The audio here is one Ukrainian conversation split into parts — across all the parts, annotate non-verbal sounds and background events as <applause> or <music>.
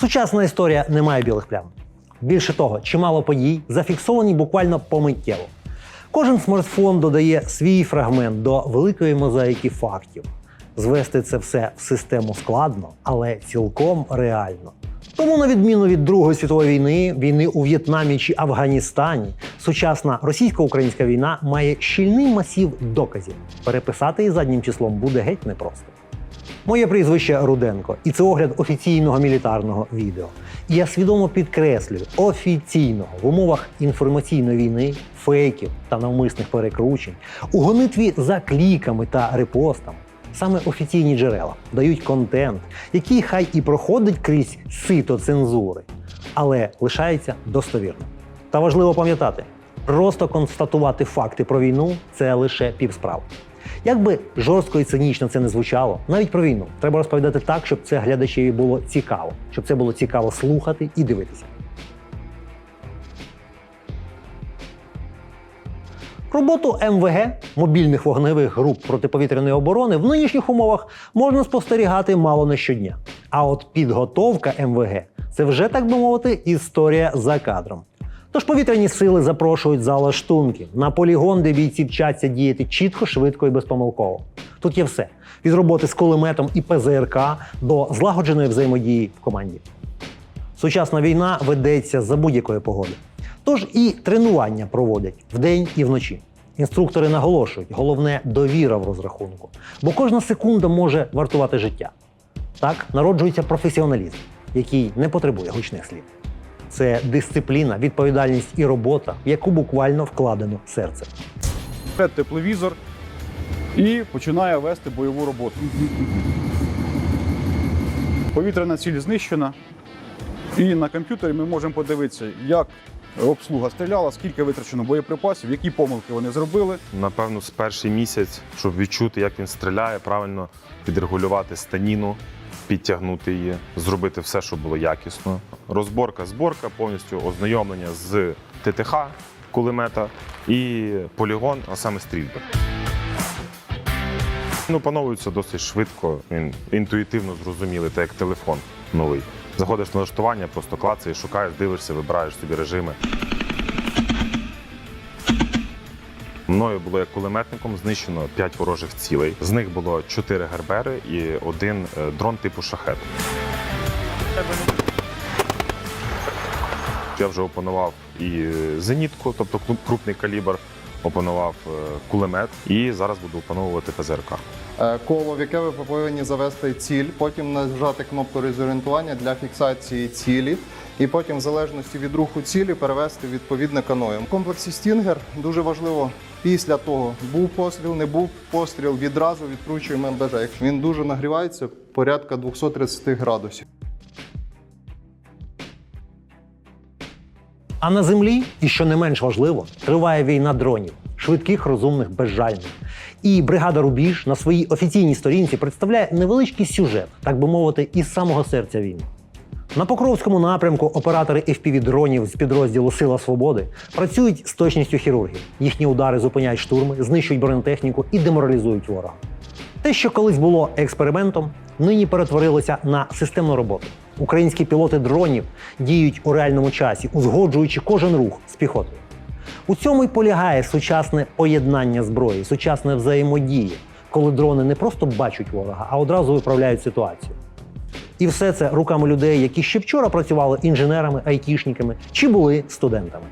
Сучасна історія не має білих плям. Більше того, чимало подій зафіксовані буквально помиттєво. Кожен смартфон додає свій фрагмент до великої мозаїки фактів. Звести це все в систему складно, але цілком реально. Тому, на відміну від Другої світової війни, війни у В'єтнамі чи Афганістані, сучасна російсько-українська війна має щільний масів доказів. Переписати її заднім числом буде геть непросто. Моє прізвище Руденко, і це огляд офіційного мілітарного відео. І я свідомо підкреслюю офіційного в умовах інформаційної війни, фейків та навмисних перекручень, у гонитві за кліками та репостами. Саме офіційні джерела дають контент, який хай і проходить крізь сито цензури, але лишається достовірним. Та важливо пам'ятати, просто констатувати факти про війну це лише півсправи. Як би жорстко і цинічно це не звучало, навіть про війну треба розповідати так, щоб це глядачеві було цікаво, щоб це було цікаво слухати і дивитися. Роботу МВГ мобільних вогневих груп протиповітряної оборони в нинішніх умовах можна спостерігати мало не щодня. А от підготовка МВГ це вже так би мовити історія за кадром. Тож повітряні сили запрошують за лаштунки на полігон, де бійці вчаться діяти чітко, швидко і безпомилково. Тут є все: від роботи з кулеметом і ПЗРК до злагодженої взаємодії в команді. Сучасна війна ведеться за будь-якої погоди. Тож і тренування проводять вдень і вночі. Інструктори наголошують, головне довіра в розрахунку, бо кожна секунда може вартувати життя. Так народжується професіоналізм, який не потребує гучних слів. Це дисципліна, відповідальність і робота, в яку буквально вкладено серце. Вперед тепловізор і починає вести бойову роботу. Повітряна ціль знищена. І на комп'ютері ми можемо подивитися, як обслуга стріляла, скільки витрачено боєприпасів, які помилки вони зробили. Напевно, з перший місяць, щоб відчути, як він стріляє, правильно підрегулювати станіну, підтягнути її, зробити все, щоб було якісно. Розборка, зборка, повністю ознайомлення з ТТХ кулемета і полігон, а саме стрільби. Ну, пановується досить швидко, він інтуїтивно зрозумілий, так як телефон новий. Заходиш на налаштування, просто клацаєш, шукаєш, дивишся, вибираєш собі режими. Мною було як кулеметником знищено 5 ворожих цілей. З них було 4 гербери і один е, дрон типу шахет. Я вже опанував і е, зенітку, тобто кру- крупний калібр, опанував е, кулемет і зараз буду опановувати ПЗРК. Коло, в яке ви повинні завести ціль, потім нажати кнопку розорієнтування для фіксації цілі, і потім, в залежності від руху цілі, перевести відповідне каною. В комплексі Стінгер дуже важливо після того, був постріл, не був постріл, відразу відкручуємо МБЖ. Він дуже нагрівається порядка 230 градусів. А на землі, і що не менш важливо, триває війна дронів, швидких, розумних, безжальних. І бригада Рубіж на своїй офіційній сторінці представляє невеличкий сюжет, так би мовити, із самого серця війни. На Покровському напрямку оператори fpv дронів з підрозділу Сила Свободи працюють з точністю хірургів. Їхні удари зупиняють штурми, знищують бронетехніку і деморалізують ворога. Те, що колись було експериментом, нині перетворилося на системну роботу. Українські пілоти дронів діють у реальному часі, узгоджуючи кожен рух з піхотою. У цьому й полягає сучасне поєднання зброї, сучасна взаємодія, коли дрони не просто бачать ворога, а одразу виправляють ситуацію. І все це руками людей, які ще вчора працювали інженерами, айтішниками чи були студентами.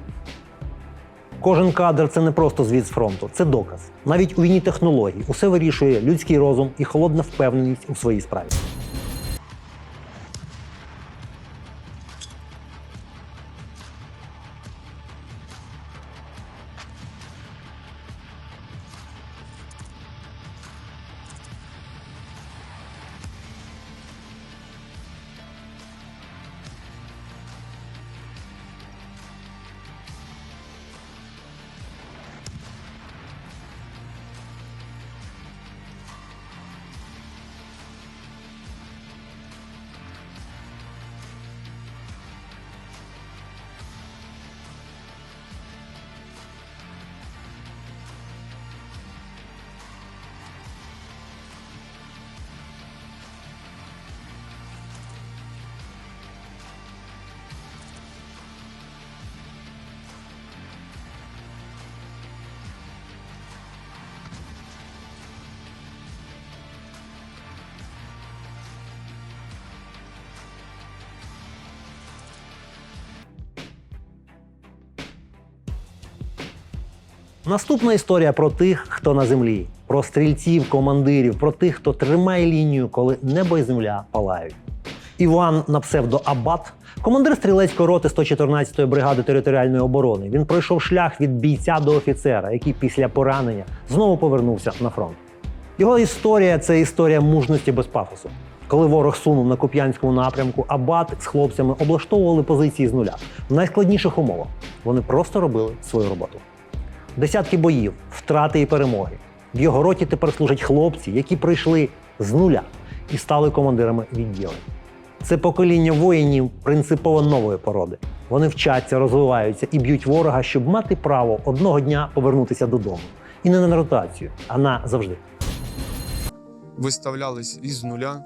Кожен кадр це не просто звіт з фронту, це доказ. Навіть у війні технологій усе вирішує людський розум і холодна впевненість у своїй справі. Наступна історія про тих, хто на землі, про стрільців, командирів, про тих, хто тримає лінію, коли небо і земля палають. Іван на псевдо Абат, командир стрілецької роти 114-ї бригади територіальної оборони. Він пройшов шлях від бійця до офіцера, який після поранення знову повернувся на фронт. Його історія це історія мужності без пафосу. Коли ворог сунув на Куп'янському напрямку, Абат з хлопцями облаштовували позиції з нуля в найскладніших умовах. Вони просто робили свою роботу. Десятки боїв, втрати і перемоги. В його роті тепер служать хлопці, які прийшли з нуля і стали командирами відділень. Це покоління воїнів принципово нової породи. Вони вчаться, розвиваються і б'ють ворога, щоб мати право одного дня повернутися додому. І не на ротацію, а на завжди. виставлялись із нуля,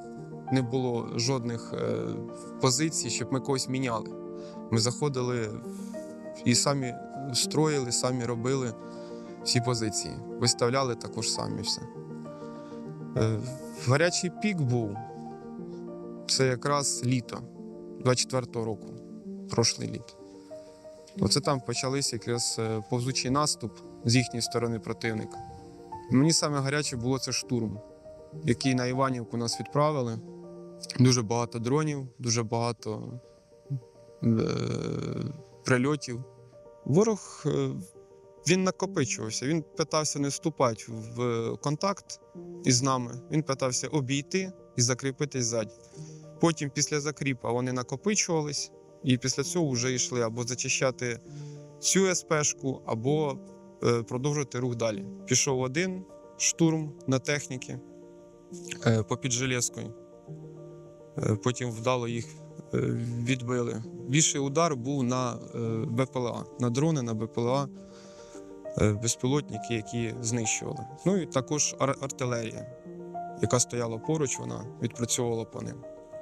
не було жодних е, позицій, щоб ми когось міняли. Ми заходили і самі строїли, самі робили всі позиції. Виставляли також самі все. Е, гарячий пік був це якраз літо 24-го року, прошлий літ. Оце там почалися якраз е, повзучий наступ з їхньої сторони противника. Мені саме гаряче було це штурм який на Іванівку нас відправили. Дуже багато дронів, дуже багато е- прильотів. Ворог е, він накопичувався. Він питався не вступати в контакт із нами. Він питався обійти і закріпитись ззаді. Потім, після закріпа, вони накопичувались, і після цього вже йшли або зачищати цю СПшку, або е, продовжувати рух далі. Пішов один штурм на техніки е, попід Железкою. Потім вдало їх відбили. Більший удар був на е, БПЛА, на дрони, на БПЛА, е, безпілотники, які знищували. Ну і також ар- артилерія, яка стояла поруч, вона відпрацьовувала по ним.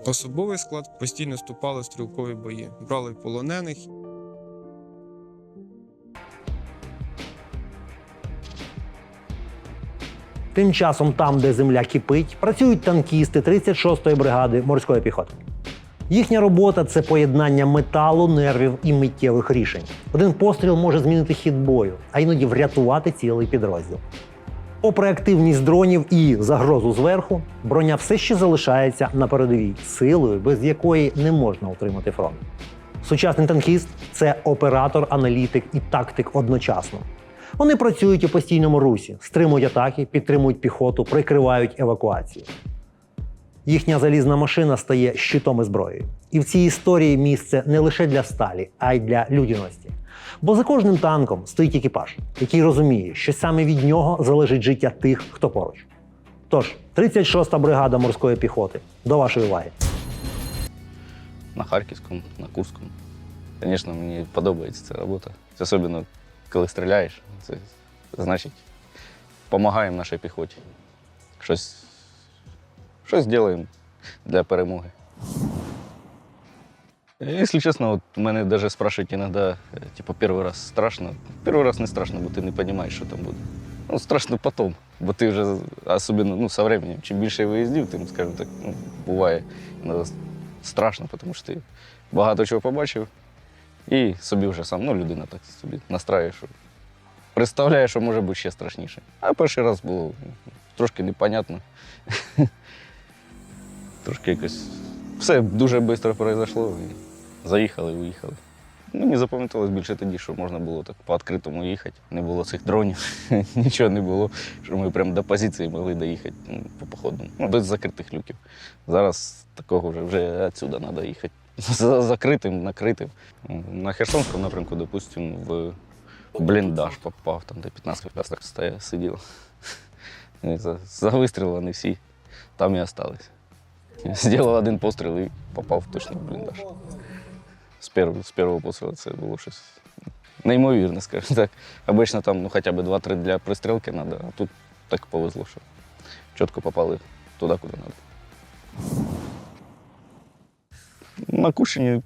Особовий склад постійно вступали в стрілкові бої, брали полонених Тим часом, там, де земля кипить, працюють танкісти 36-ї бригади морської піхоти. Їхня робота це поєднання металу, нервів і миттєвих рішень. Один постріл може змінити хід бою, а іноді врятувати цілий підрозділ. Попри активність дронів і загрозу зверху, броня все ще залишається на передовій силою, без якої не можна утримати фронт. Сучасний танкіст це оператор, аналітик і тактик одночасно. Вони працюють у постійному русі, стримують атаки, підтримують піхоту, прикривають евакуацію. Їхня залізна машина стає щитом і зброєю. І в цій історії місце не лише для сталі, а й для людяності. Бо за кожним танком стоїть екіпаж, який розуміє, що саме від нього залежить життя тих, хто поруч. Тож, 36-та бригада морської піхоти. До вашої уваги. на Харківському, на Курському. Звісно, мені подобається ця робота. Особливо, коли стріляєш, це значить, допомагаємо нашій піхоті. Щось, щось робимо для перемоги. Якщо чесно, от мене навіть спрашивають іноді, е, типу, перший раз страшно. Перший раз не страшно, бо ти не розумієш, що там буде. Ну, страшно потім, бо ти вже, особливо ну, со временем, чим більше виїздів, тим, скажімо так, ну, буває іноді страшно, тому що ти багато чого побачив, і собі вже сам, ну, людина так собі настраює, що представляє, що може бути ще страшніше. А перший раз було трошки непонятно. <laughs> Трошки якось все дуже швидко пройшло. І заїхали, уїхали. Мені запам'яталось більше тоді, що можна було так по відкритому їхати. Не було цих дронів, <laughs> нічого не було, що ми прямо до позиції могли доїхати ну, по походу, ну, без закритих люків. Зараз такого вже, вже відсюди треба їхати. <laughs> За закритим, накритим. На Херсонському напрямку, допустимо, в бліндаж попав, там, де 15 так стоя, сидів. <laughs> За, за вистріл вони всі там і остались. Зробив один постріл і попав точно в бліндаж. З першого, з першого пострілу це було щось неймовірне, скажімо так. Обично там ну, хоча б 2-3 для пристрілки треба, а тут так повезло, що чітко попали туди, куди треба. На Кушині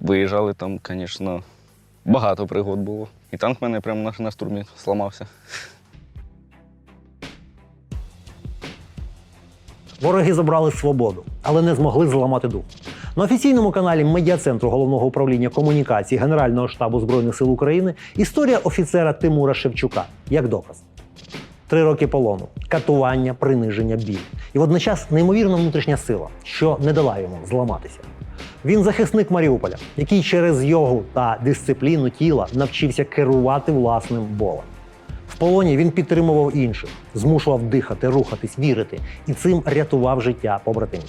виїжджали там, звісно, багато пригод було. І танк в мене прямо на, на штурмі сламався. Вороги забрали свободу, але не змогли зламати дух. На офіційному каналі медіа-центру головного управління комунікації Генерального штабу Збройних сил України історія офіцера Тимура Шевчука як доказ. Три роки полону, катування, приниження, біль. І водночас неймовірна внутрішня сила, що не дала йому зламатися. Він захисник Маріуполя, який через йогу та дисципліну тіла навчився керувати власним болем. Полоні він підтримував інших, змушував дихати, рухатись, вірити і цим рятував життя побратимів.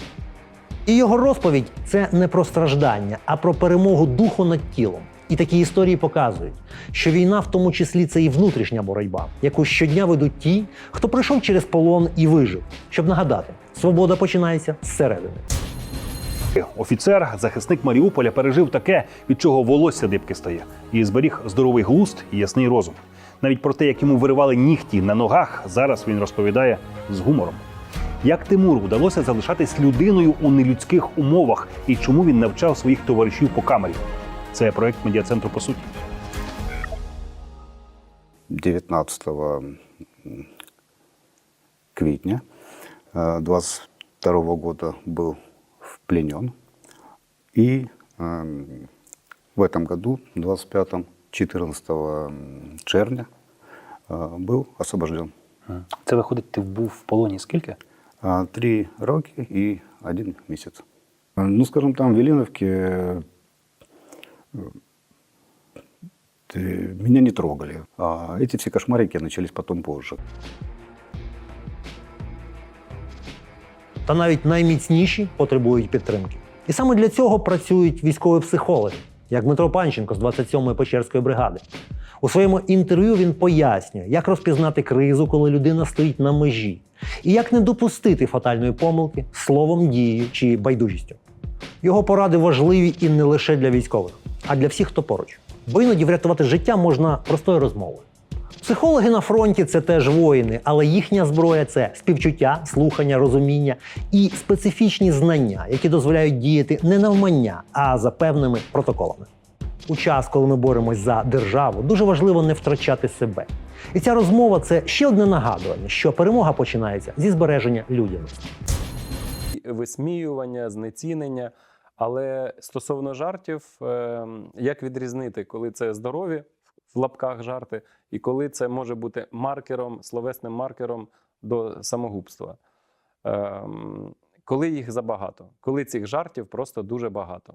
І його розповідь це не про страждання, а про перемогу духу над тілом. І такі історії показують, що війна, в тому числі, це і внутрішня боротьба, яку щодня ведуть ті, хто пройшов через полон і вижив. Щоб нагадати, свобода починається зсередини. Офіцер, захисник Маріуполя, пережив таке, від чого волосся дибки стає, і зберіг здоровий глузд і ясний розум. Навіть про те, як йому виривали нігті на ногах, зараз він розповідає з гумором. Як Тимуру вдалося залишатись людиною у нелюдських умовах і чому він навчав своїх товаришів по камері? Це проект медіа-центру по суті. 19 квитня 22 года был пленен. И эм, в этом году, 25-14 червня, э, был освобожден. Це виходить, ти був в полоні скільки? А, Три роки и один месяц. Э, Ну, скажем, там в Велиновке э, э, меня не трогали. А эти все кошмарики начались потом позже. Та навіть найміцніші потребують підтримки. І саме для цього працюють військові психологи, як Дмитро Панченко з 27-ї Печерської бригади. У своєму інтерв'ю він пояснює, як розпізнати кризу, коли людина стоїть на межі, і як не допустити фатальної помилки словом, дією чи байдужістю. Його поради важливі і не лише для військових, а для всіх, хто поруч. Бо іноді врятувати життя можна простою розмовою. Психологи на фронті це теж воїни, але їхня зброя це співчуття, слухання, розуміння і специфічні знання, які дозволяють діяти не навмання, а за певними протоколами. У час, коли ми боремось за державу, дуже важливо не втрачати себе. І ця розмова це ще одне нагадування, що перемога починається зі збереження людяності. висміювання, знецінення. Але стосовно жартів, е, як відрізнити, коли це здорові в лапках жарти, і коли це може бути маркером, словесним маркером до самогубства. Ем, Коли їх забагато, коли цих жартів просто дуже багато.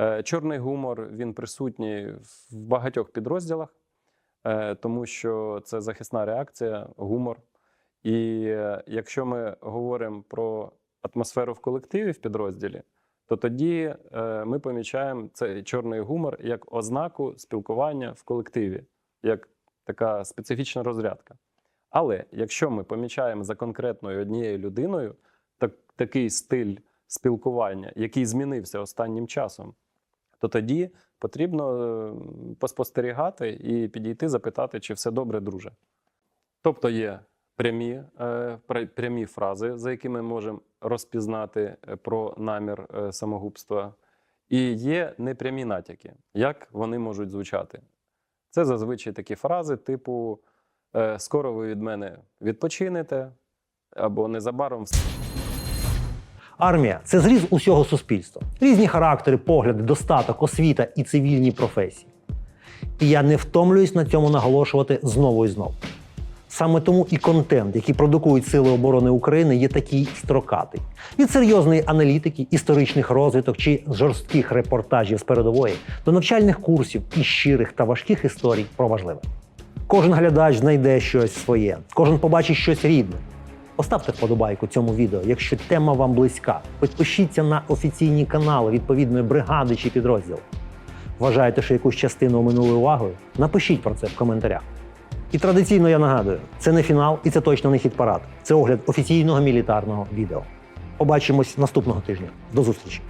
Е, Чорний гумор він присутній в багатьох підрозділах, е, тому що це захисна реакція, гумор. І е, якщо ми говоримо про атмосферу в колективі в підрозділі, то тоді е, ми помічаємо цей чорний гумор як ознаку спілкування в колективі, як така специфічна розрядка. Але якщо ми помічаємо за конкретною однією людиною так, такий стиль спілкування, який змінився останнім часом, то тоді потрібно е, поспостерігати і підійти запитати, чи все добре, друже. Тобто є прямі, е, прямі фрази, за якими ми можемо розпізнати е, про намір е, самогубства, і є непрямі натяки, як вони можуть звучати. Це зазвичай такі фрази, типу е, скоро ви від мене відпочинете, або незабаром Армія це зріз усього суспільства. Різні характери, погляди, достаток, освіта і цивільні професії. І я не втомлююсь на цьому наголошувати знову і знову. Саме тому і контент, який продукують Сили оборони України, є такий строкатий. Від серйозної аналітики, історичних розвиток чи жорстких репортажів з передової до навчальних курсів і щирих та важких історій про важливе. Кожен глядач знайде щось своє, кожен побачить щось рідне. Поставте вподобайку цьому відео, якщо тема вам близька. Підпишіться на офіційні канали відповідної бригади чи підрозділу. Вважаєте, що якусь частину оминули увагою? Напишіть про це в коментарях. І традиційно я нагадую, це не фінал і це точно не хід парад. Це огляд офіційного мілітарного відео. Побачимось наступного тижня. До зустрічі!